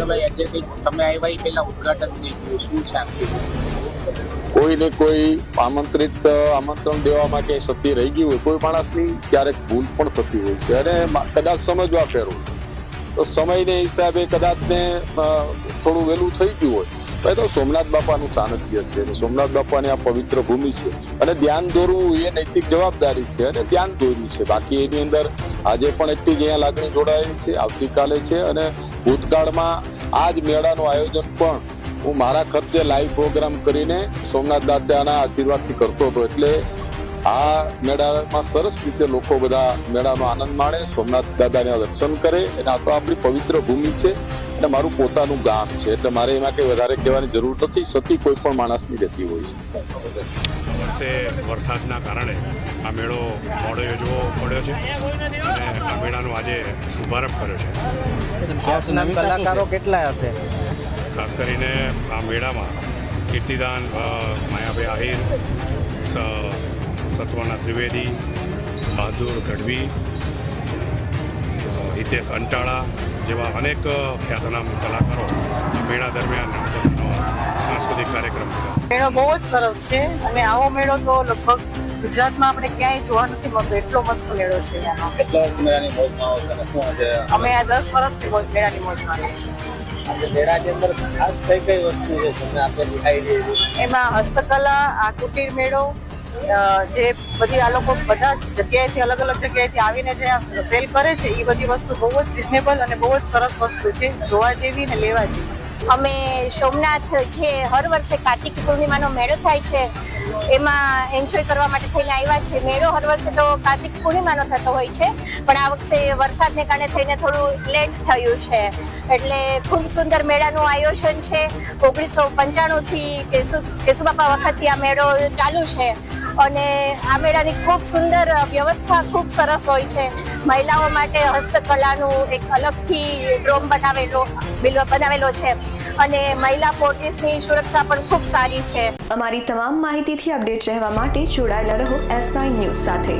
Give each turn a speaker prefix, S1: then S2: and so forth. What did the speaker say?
S1: ભાઈ આજે કંઈક તમે આવ્યા એ પહેલા ઉદઘાટન થઈ શું છે
S2: કોઈને કોઈ આમંત્રિત આમંત્રણ દેવા માટે સતી રહી ગયું હોય, કોઈ માણસની ક્યારેક ભૂલ પણ થતી હોય છે અને કદાચ સમજવા ફેરવું તો સમયને હિસાબે કદાચ ને થોડું વહેલું થઈ ગયું હોય. તો તો સોમનાથ બાપાનું સાનિધ્ય છે સોમનાથ બાપાની આ પવિત્ર ભૂમિ છે. અને ધ્યાન દોરવું એ નૈતિક જવાબદારી છે અને ધ્યાન દોર્યું છે. બાકી એની અંદર આજે પણ એટલી જ અહીંયા લાગણી જોડાયેલી છે, આવતીકાલે છે અને ભૂતકાળમાં આ જ મેળાનું આયોજન પણ હું મારા ખર્ચે લાઈવ પ્રોગ્રામ કરીને સોમનાથ દાદાના આશીર્વાદથી કરતો હતો. એટલે આ મેળામાં સરસ રીતે લોકો બધા મેળાનો આનંદ માણે. સોમનાથ દાદાના દર્શન કરે. અને આ તો આપણી પવિત્ર ભૂમિ છે. અને મારું પોતાનું ગામ છે. એટલે મારે એમાં કંઈ વધારે કહેવાની જરૂર નથી. સતી કોઈ પણ માણસની રહેતી હોય છે.
S3: વર્ષે વરસાદના કારણે આ મેળો મોડો યોજવો પડ્યો છે. અને આ મેળાનો આજે શુભારંભ કર્યો છે.
S4: કલાકારો કેટલા હશે?
S3: ખાસ કરીને આ મેળામાં કીર્તિદાન માયાભાઈ આહિર સ- સત્વના ત્રિવેદી બહાદુર ગઢવી હિતેશ અંટાળા જેવા અનેક ખ્યાતનામ કલાકારો મેળા દરમિયાન સાંસ્કૃતિક કાર્યક્રમ
S5: મેળો બહુ જ સરસ છે અને આવો મેળો તો લગભગ ગુજરાતમાં આપણે ક્યાંય જોવા નથી મળતો. એટલો મસ્ત મેળો છે અમે આ દસ વર્ષથી મોજ- મેળાની મોજ માણીએ છીએ. એમાં હસ્તકલા આ કુટીર મેળો જે બધી આ લોકો બધા જગ્યાએથી, અલગ અલગ જગ્યાએથી આવીને જે સેલ કરે છે, એ બધી વસ્તુ બહુ જ રિઝનેબલ અને બહુ જ સરસ વસ્તુ છે, જોવા જેવી ને લેવા જેવી.
S6: અમે સોમનાથ જે હર વર્ષે કાર્તિક પૂર્ણિમાનો મેળો થાય છે, એમાં એન્જોય કરવા માટે થઈને આવ્યા છે. મેળો હર વર્ષે તો કાર્તિક પૂર્ણિમાનો થતો હોય છે, પણ આ વખતે વરસાદને કારણે થઈને થોડું લેટ થયું છે. એટલે ખૂબ સુંદર મેળાનું આયોજન છે. ઓગણીસો પંચાણુંથી કેશુ, કેશુબાપા વખતથી આ મેળો ચાલુ છે. અને આ મેળાની ખૂબ સુંદર વ્યવસ્થા ખૂબ સરસ હોય છે. મહિલાઓ માટે હસ્તકલાનું એક અલગથી ડ્રોમ બનાવેલો બિલ- બનાવેલો છે. અને મહિલા પોલીસની સુરક્ષા પણ ખૂબ સારી છે.
S7: અમારી તમામ માહિતીથી અપડેટ રહેવા માટે જોડાયેલા રહો એસ નાઇન ન્યૂઝ સાથે.